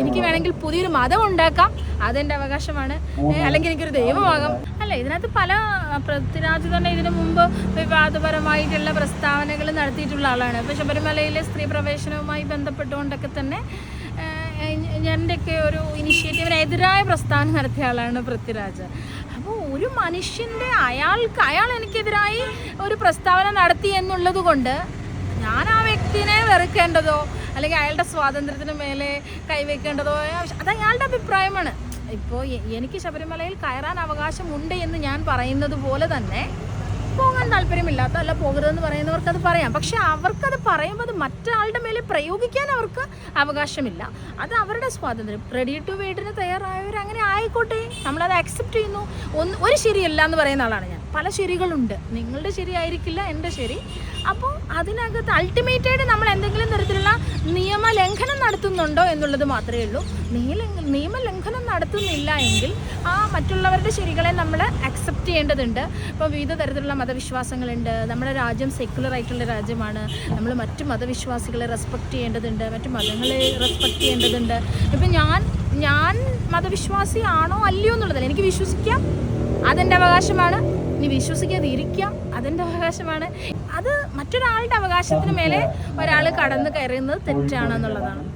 എനിക്ക് വേണമെങ്കിൽ പുതിയൊരു മതം ഉണ്ടാക്കാം. അതെന്റെ അവകാശമാണ്. അല്ലെങ്കിൽ എനിക്കൊരു ദൈവമാകാം. അല്ല ഇതിനകത്ത് പല പൃഥ്വിരാജ് തന്നെ ഇതിനു മുമ്പ് വിവാദപരമായിട്ടുള്ള പ്രസ്താവനകൾ നടത്തിയിട്ടുള്ള ആളാണ്. ഇപ്പോൾ ശബരിമലയിലെ സ്ത്രീ പ്രവേശനവുമായി ബന്ധപ്പെട്ടുകൊണ്ടൊക്കെ തന്നെ ഞാന്റെയൊക്കെ ഒരു ഇനിഷ്യേറ്റീവിനെതിരായ പ്രസ്ഥാനം നടത്തിയ ആളാണ് പൃഥ്വിരാജ്. അപ്പോൾ ഒരു മനുഷ്യന്റെ അയാൾക്ക് അയാൾ എനിക്കെതിരായി ഒരു പ്രസ്താവന നടത്തി എന്നുള്ളത് കൊണ്ട് ഞാൻ ആ വ്യക്തിനെ വെറുക്കേണ്ടതോ അല്ലെങ്കിൽ അയാളുടെ സ്വാതന്ത്ര്യത്തിന് മേലെ കൈവയ്ക്കേണ്ടതോ അത് അയാളുടെ അഭിപ്രായമാണ്. ഇപ്പോൾ എനിക്ക് ശബരിമലയിൽ കയറാൻ അവകാശമുണ്ട് എന്ന് ഞാൻ പറയുന്നത് പോലെ തന്നെ പോകാൻ താല്പര്യമില്ലാത്ത അല്ല പോകരുതെന്ന് പറയുന്നവർക്ക് അത് പറയാം. പക്ഷെ അവർക്കത് പറയുമ്പോൾ അത് മറ്റൊരാളുടെ മേലെ പ്രയോഗിക്കാൻ അവർക്ക് അവകാശമില്ല. അത് അവരുടെ സ്വാതന്ത്ര്യം. റെഡി ടു വെയ്ഡിന് തയ്യാറായവർ അങ്ങനെ ആയിക്കോട്ടെ. നമ്മളത് അക്സെപ്റ്റ് ചെയ്യുന്നു. ഒന്ന് ഒരു ശരിയല്ല എന്ന് പറയുന്ന ആളാണ് ഞാൻ. പല ശരികളുണ്ട്. നിങ്ങളുടെ ശരിയായിരിക്കില്ല എന്റെ ശരി. അപ്പോൾ അതിനകത്ത് അൾട്ടിമേറ്റായിട്ട് നമ്മൾ എന്തെങ്കിലും തരത്തിലുള്ള നിയമലംഘനം നടത്തുന്നുണ്ടോ എന്നുള്ളത് മാത്രമേ ഉള്ളൂ. നിയമ നിയമലംഘനം നടത്തുന്നില്ല എങ്കിൽ ആ മറ്റുള്ളവരുടെ ശരികളെ നമ്മൾ അക്സെപ്റ്റ് ചെയ്യേണ്ടതുണ്ട്. ഇപ്പോൾ വിവിധ തരത്തിലുള്ള മതവിശ്വാസങ്ങളുണ്ട്. നമ്മുടെ രാജ്യം സെക്യുലർ ആയിട്ടുള്ള രാജ്യമാണ്. നമ്മൾ മറ്റു മതവിശ്വാസികളെ റെസ്പെക്റ്റ് ചെയ്യേണ്ടതുണ്ട്. മറ്റു മതങ്ങളെ റെസ്പെക്റ്റ് ചെയ്യേണ്ടതുണ്ട്. ഇപ്പം ഞാൻ ഞാൻ മതവിശ്വാസിയാണോ അല്ലയോ എന്നുള്ളതല്ല. എനിക്ക് വിശ്വസിക്കാം. അതെന്റെ അവകാശമാണ്. ഇനി വിശ്വസിക്കാതെ ഇരിക്കാം. അതിന്റെ അവകാശമാണ്. അത് മറ്റൊരാളുടെ അവകാശത്തിന് മേലെ ഒരാൾ കടന്നു കയറുന്നത് തെറ്റാണെന്നുള്ളതാണ്.